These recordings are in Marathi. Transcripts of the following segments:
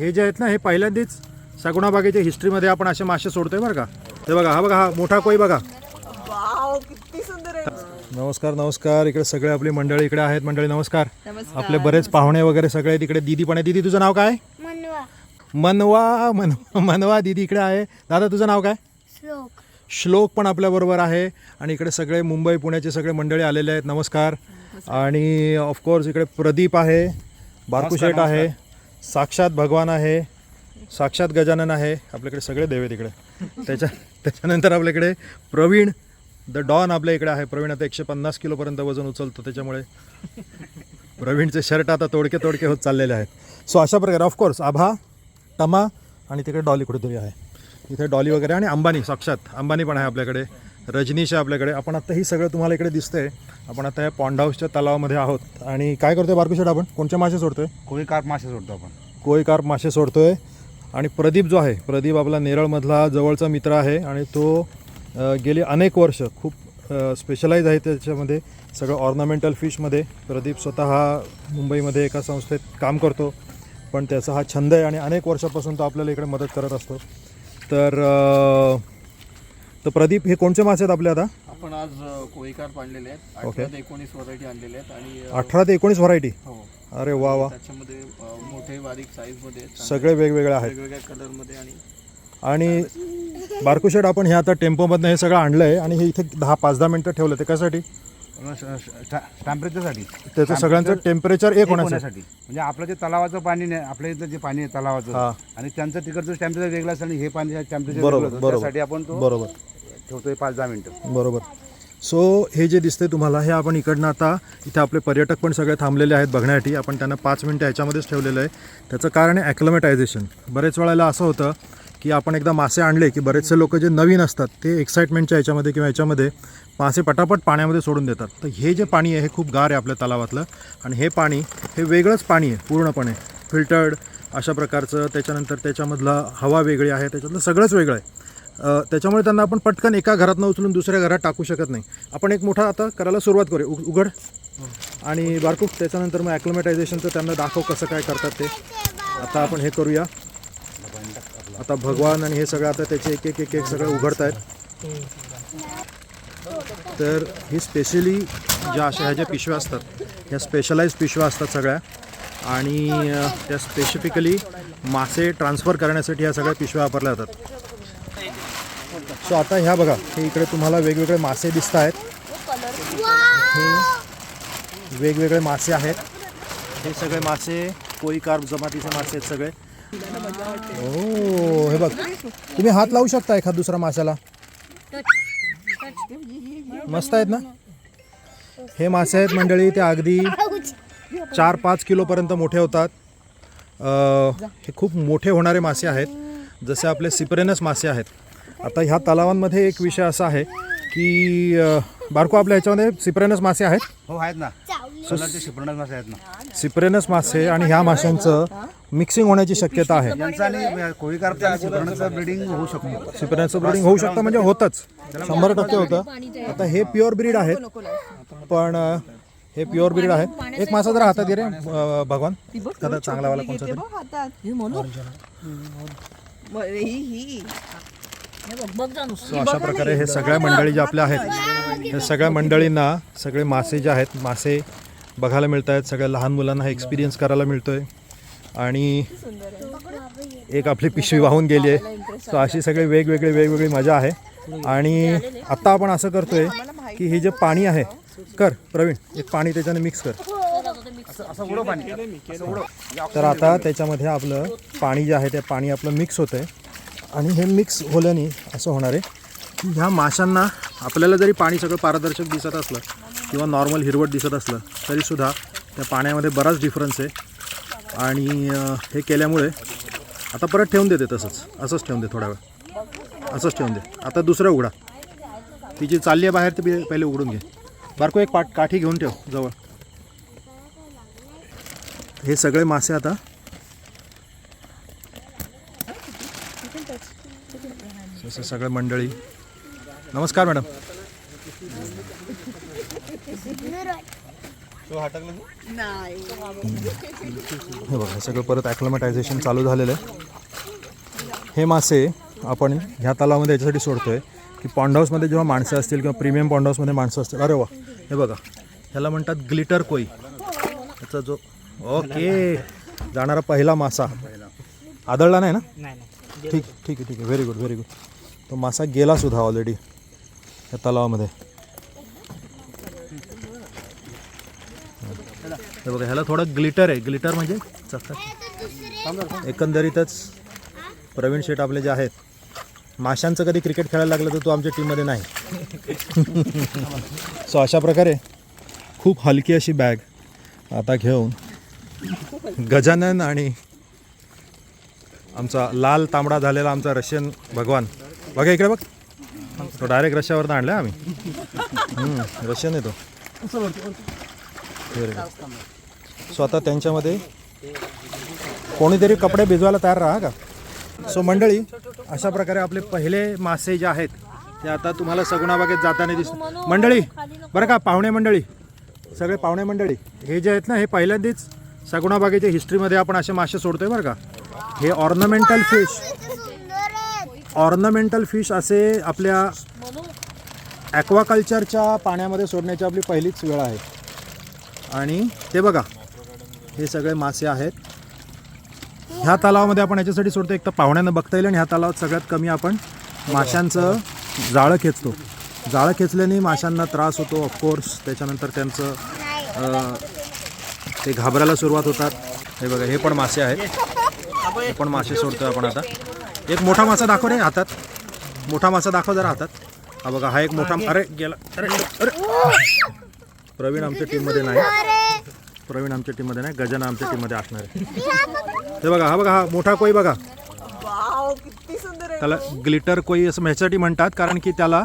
हे जे आहेत ना हे पहिल्यांदाच सगुणा बागेच्या हिस्ट्रीमध्ये आपण असे मासे सोडतोय बरं का. हे बघा हा बघा हा मोठा कोई बघा. वाव किती सुंदर आहे. नमस्कार नमस्कार. इकडे सगळे आपली मंडळी इकडे आहेत. मंडळी नमस्कार. नमस्कार. आपले बरेच पाहुणे वगैरे सगळे तिकडे दीदी पण आहे. दीदी तुझं नाव काय? मनवा. मनवा मन मनवा दीदी इकडे आहे. दादा तुझं नाव काय? श्लोक. श्लोक पण आपल्याबरोबर आहे. आणि इकडे सगळे मुंबई पुण्याचे सगळे मंडळी आलेले आहेत. नमस्कार. आणि ऑफकोर्स इकडे प्रदीप आहे. बारकुशेट आहे. साक्षात भगवान आहे साक्षात गजानन आहे आपल्याकडे सगळे देव तिकडे त्याच्या त्याच्यानंतर आपल्याकडे प्रवीण द डॉन आपल्या इकडे आहे. प्रवीण आता एकशे पन्नास किलोपर्यंत वजन उचलतो त्याच्यामुळे. प्रवीणचे शर्ट आता तोडके तोडके होत चाललेले आहेत. सो अशा प्रकारे ऑफकोर्स आभा तमा आणि तिकडे डॉली कुठेतरी आहे. इथे डॉली वगैरे आणि अंबानी साक्षात. अंबानी पण आहे आपल्याकडे. रजनीश आहे आपल्याकडे. आपण आता ही सगळं तुम्हाला इकडे दिसतंय. आपण आता या पॉन्ड हाऊसच्या तलावामध्ये आहोत. आणि काय करतोय बारकुशेट आपण? कोणत्या मासे सोडतोय? कोळी कार्प मासे सोडतो आपण. कोळी कार्प मासे सोडतोय. आणि प्रदीप जो आहे प्रदीप आपला नेरळमधला जवळचा मित्र आहे आणि तो गेली अनेक वर्ष खूप स्पेशलाइज आहे त्याच्यामध्ये. सगळं ऑर्नामेंटल फिशमध्ये प्रदीप स्वतः मुंबईमध्ये एका संस्थेत काम करतो. पण त्याचा हा छंद आहे आणि अनेक वर्षापासून तो आपल्याला इकडे मदत करत असतो. तर तर प्रदीप हे कोणते मासे आहेत आपले आता? आपण आज कोळीकार आणलेले आहेत. अठरा ते एकोणीस व्हरायटी आणलेले आहेत आणि अठरा ते एकोणीस व्हरायटी? हो. अरे वा वा. त्याच्यामध्ये मोठे बारीक साईजमध्ये सगळे वेगवेगळे आहेत. वेगवेगळ्या कलरमध्ये आणि आणि बारकुशेट आपण हे आता टेम्पोमधनं हे सगळं आणलं आहे आणि हे इथे दहा पाच दहा मिनटं ठेवलं. ते कशासाठी? टेम्परेचरसाठी त्याचं सगळ्यांचं टेम्परेचर एक होण्यासाठी. म्हणजे आपलं जे तलावाचं पाणी नाही आपल्या इथलं जे पाणी आहे. तलावाचं आणि त्यांचं तिकडचं टेम्परेचर वेगळं असतं आणि हे पाणी टेम्परेचर. त्यासाठी आपण तो बरोबर. ठेवतोय पाच दहा मिनिटं. बरोबर. सो हे जे दिसते तुम्हाला हे आपण इकडनं आता इथे आपले पर्यटक पण सगळे थांबलेले आहेत बघण्यासाठी. आपण त्यांना पाच मिनटं ह्याच्यामध्येच ठेवलेलं आहे. त्याचं कारण आहे ॲक्लमेटायझेशन बरेच वेळेला असं होतं की आपण एकदा मासे आणले की बरेचसे लोक जे नवीन असतात ते एक्साइटमेंटच्या याच्यामध्ये किंवा याच्यामध्ये मासे पटापट पाण्यामध्ये सोडून देतात. तर हे जे पाणी आहे हे खूप गार आहे आपल्या तलावातलं. आणि हे पाणी हे वेगळंच पाणी आहे पूर्णपणे. फिल्टर्ड अशा प्रकारचं त्याच्यानंतर त्याच्यामधला हवा वेगळी आहे त्याच्यातलं सगळंच वेगळं आहे. त्याच्यामुळे त्यांना आपण पटकन एका घरातनं उचलून दुसऱ्या घरात टाकू शकत नाही. आपण एक मोठा आता करायला सुरुवात करू उ- उघड. आणि बारकूक त्याच्यानंतर मग ॲक्लोमॅटायझेशनचं त्यांना दाखव कसं काय करतात ते. आता आपण हे करूया. आता भगवान आणि हे सगळं आता त्याचे एक एक एक एक सगळं उघडत आहेत तर ही स्पेशली ज्या अशा ह्या ज्या पिशव्या असतात ह्या स्पेशलाइज पिशव्या असतात सगळ्या. आणि त्या स्पेसिफिकली मासे ट्रान्सफर करण्यासाठी ह्या सगळ्या पिशव्या वापरल्या जातात. सो आता ह्या बघा हे इकडे तुम्हाला वेगवेगळे मासे दिसत आहेत. हे वेगवेगळे मासे आहेत. हे सगळे मासे कोई कार्प जमातीचे मासे आहेत सगळे. ओ हे बघ. तुम्ही हात लावू शकता एखाद दुसरा माशाला? मस्त आहेत ना? हे मासे आहेत मंडळी ते अगदी चार पाच किलोपर्यंत मोठे होतात. अ, हे खूप मोठे होणारे मासे आहेत जसे आपले सिपरेनस मासे आहेत. आता ह्या तलावांमध्ये एक विषय असा आहे की अ, बारको आपल्या ह्याच्यामध्ये सिपरेनस मासे आहेत? हो आहेत ना. शिपरणाच मासे आहेत ना. सिपरेनस मासे आणि ह्या माशांचं मिक्सिंग होण्याची शक्यता आहे. यांचं आणि आणि ब्रिडिंग होऊ शकतो. सिपरेनचं ब्रीडिंग होऊ शकतं म्हणजे होतच. शंभर टक्के होतं. आता हे प्युअर ब्रीड आहेत. पण अ, हे प्युअर ब्रीड आहे. एक मासा जरा हातात घे रे अ, भगवान. एखादा चांगलावाला कोणता घेते तरी? हे ही ही सो अशा प्रकारे हे सगळ्या मंडळी ज्या आपल्या आहेत या सगळ्या मंडळींना सगळे मासे जे आहेत मासे बघायला मिळत आहेत सगळ्या लहान मुलांना हा एक्सपिरियन्स करायला मिळतोय. आणि एक आपली पिशवी वाहून गेली आहे. सो अशी सगळी वेगवेगळी वेगवेगळी मजा आहे. आणि आत्ता आपण असं करतोय की हे जे पाणी आहे कर प्रवीण एक पाणी त्याच्याने मिक्स कर. तर आता त्याच्यामध्ये आपलं पाणी जे आहे ते पाणी आपलं मिक्स होतं आहे आणि हे मिक्स होल्याने असं होणार आहे की ह्या माशांना आपल्याला जरी पाणी सगळं पारदर्शक दिसत असलं किंवा नॉर्मल हिरवट दिसत असलं तरीसुद्धा त्या पाण्यामध्ये बराच डिफरन्स आहे. आणि हे केल्यामुळे आता परत ठेवून देते तसंच. असंच ठेवून दे थोडा वेळ. असंच ठेवून दे. आता दुसरं उघडा. ती जी चालली आहे बाहेर ती पहिले उघडून घे. बारको एक पाट काठी घेऊन ठेव जवळ. हे सगळे मासे आता असं सगळे मंडळी. नमस्कार मॅडम. हे बघा हे सगळं परत ॲक्लमटायझेशन चालू झालेलं आहे. हे मासे आपण ह्या तलावामध्ये याच्यासाठी सोडतोय की पॉन्ड हाऊसमध्ये जेव्हा माणसं असतील किंवा प्रीमियम पॉन्ड हाऊसमध्ये माणसं असतील. अरे वा. हे बघा ह्याला म्हणतात ग्लिटर कोई. त्याचा जो ओके. जाणारा पहिला मासा. आदळला नाही ना? ठीक ठीक आहे ठीक आहे. व्हेरी गुड व्हेरी गुड तो मासा गेला सुद्धा ऑलरेडी या तलावामध्ये. हे बघा ह्याला थोडं ग्लिटर आहे. ग्लिटर म्हणजे चकचक एकंदरीतच प्रवीण शेठ आपले जे आहेत माशांचं कधी क्रिकेट खेळायला लागलं तर तो आमच्या टीममध्ये नाही. सो अशा प्रकारे खूप हलकी अशी बॅग आता घेऊन गजानन आणि आमचा लाल तांबडा झालेला आमचा रशियन भगवान. बघा इकडे बघ. तो डायरेक्ट रशियावरनं आणला आम्ही. रशियन आहे तो. स्वतः सो आता त्यांच्यामध्ये कोणीतरी कपडे भिजवायला तयार राहा का? सो मंडळी अशा प्रकारे आपले पहिले मासे जे आहेत ते आता तुम्हाला सगुणाबागेत जाताना दिस मंडळी बरं का पाहुणे मंडळी सगळे पाहुणे मंडळी हे जे आहेत ना हे पहिल्यांदाच सगुणाबागेच्या हिस्ट्रीमध्ये आपण असे मासे सोडतोय बरं का. हे ऑर्नामेंटल फिश ऑर्नामेंटल फिश असे आपल्या ॲक्वाकल्चरच्या पाण्यामध्ये सोडण्याची आपली पहिलीच वेळ आहे. आणि ते बघा हे सगळे मासे आहेत. ह्या तलावामध्ये आपण याच्यासाठी सोडतो. एक तर पाहुण्यांना बघता येईल आणि ह्या तलावात सगळ्यात कमी आपण माशांचं जाळं खेचतो. जाळं खेचल्याने माशांना त्रास होतो ऑफकोर्स त्याच्यानंतर त्यांचं ते घाबरायला सुरुवात होतात. हे बघा हे पण मासे आहेत. हे पण मासे सोडतोय आपण आता. एक मोठा मासा दाखव रे हातात. मोठा मासा दाखव जरा हातात. हा बघा हा एक मोठा अरे गेला. अरे अरे. प्रवीण आमच्या टीममध्ये नाही. प्रवीण आमच्या टीममध्ये नाही गजाना आमच्या टीममध्ये असणार आहे हे बघा हा बघा हा मोठा कोई बघा किती सुंदर त्याला ग्लिटर कोई असं ह्याच्यासाठी म्हणतात कारण की त्याला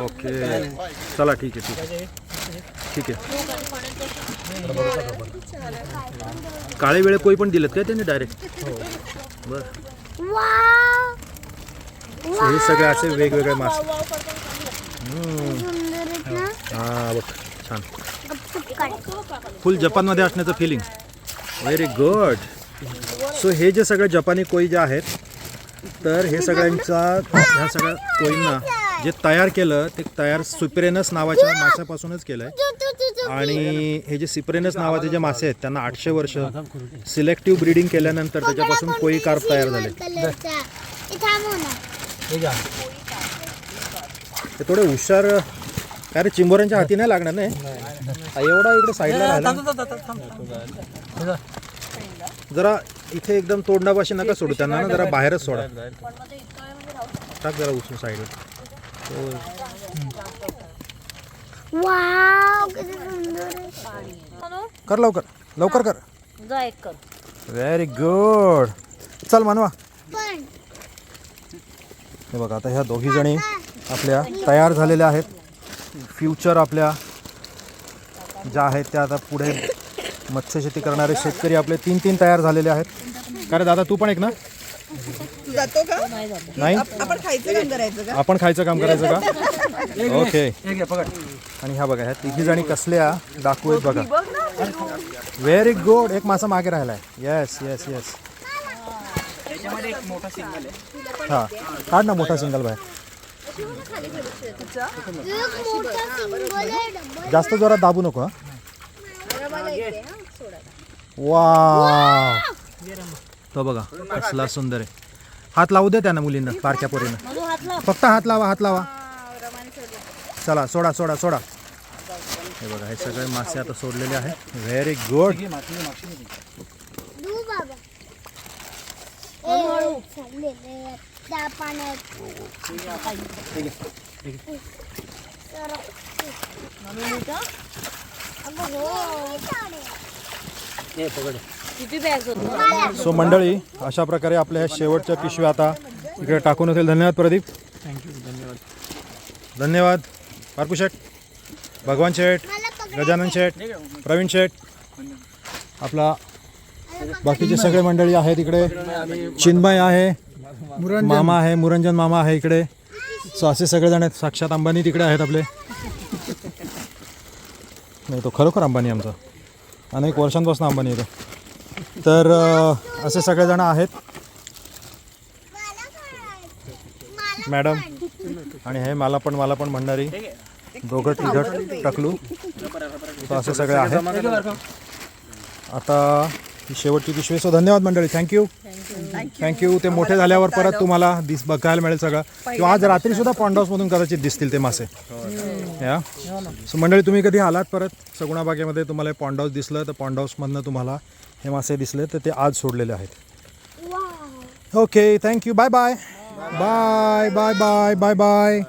ओके चला ठीक आहे ठीक आहे ठीक आहे काळे वेळे कोई पण दिलेत काय त्यांनी डायरेक्ट बर हे सगळे असे वेगवेगळे मासे हा बघ छान. फुल जपानमध्ये असण्याचं फिलिंग व्हेरी गुड सो हे जे सगळे जपानी कोई जे आहेत तर हे सगळ्यांचा ह्या सगळ्या कोईंना जे तयार केलं ते तयार सुप्रेनस नावाच्या माशापासूनच केलं आहे आणि हे जे सिप्रेनस नावाचे जे मासे आहेत त्यांना आठशे वर्ष सिलेक्टिव्ह ब्रीडिंग केल्यानंतर त्याच्यापासून कोई कार्प तयार झाले. ते थोडे हुशार काय रे चिंबोऱ्यांच्या हाती नाही लागणार नाही. हा, एवढा इकडे साईडला राहिला जरा इथे एकदम तोंडापाशी नका सोडू त्यांना ना जरा बाहेरच सोडा. टाक जरा उचलून साईडला वाव किती सुंदर आहे. कर लवकर लवकर कर. जा एक कर. व्हेरी गुड चल मानवा. पण. हे बघा आता ह्या दोघी जणी आपल्या तयार झालेल्या आहेत. फ्युचर आपल्या ज्या आहेत त्या आता पुढे मत्स्यशेती करणारे शेतकरी आपले तीन तीन तयार झालेले आहेत. का रे दादा तू पण एक ना? जातो का? नाही? आपण खायचं काम करायचं का? आपण खायचं काम करायचं का? ओके. आणि ह्या बघा ह्या तिघी जणी कसल्या डाकू आहेत बघा. व्हेरी गुड एक मासा मागे राहिलाय. येस येस येस हा. काढ ना मोठा सिंगल बाय जास्त जोरात दाबू नको हा. वा तो बघा कसला सुंदर आहे. हात लावू दे त्यानं मुलींना बारक्या पोरीनं. फक्त हात लावा हात लावा. चला सोडा सोडा सोडा. हे बघा हे सगळे मासे आता सोडलेले आहे व्हेरी गुड बाबा त्या पाण्यात हो. सो मंडळी अशा प्रकारे आपल्या ह्या शेवटच्या पिशव्या आता इकडे टाकून होतील धन्यवाद प्रदीप. धन्यवाद. पारपू शेठ भगवान शेठ गजानन शेठ प्रवीण शेठ आपला बाकीचे सगळे मंडळी आहेत इकडे. चिन्मय आहे. मामा आहे मुरंजन मामा आहे इकडे. सो असे सगळेजण आहेत साक्षात अंबानी तिकडे आहेत आपले. नाही तो खरोखर अंबानी आमचा. अनेक वर्षांपासून अंबानी येतो तर असे सगळेजण आहेत. मॅडम आणि हे मला पण मला पण म्हणणारी दोघं तिघट टाकलू. तर असे सगळे आहेत. आता शेवटची पिशवी. सो धन्यवाद मंडळी. थँक्यू थँक्यू ते मोठे झाल्यावर परत तुम्हाला दिस बघायला मिळेल सगळं. किंवा आज रात्री सुद्धा पॉन्डॉसमधून कदाचित दिसतील ते मासे. या. सो मंडळी तुम्ही कधी आलात परत? सगुणाबागेमध्ये तुम्हाला पॉन्डॉस दिसलं तर पॉन्डॉसमधनं तुम्हाला हे मासे दिसले तर ते आज सोडलेले आहेत. Okay thank you bye bye bye bye bye bye bye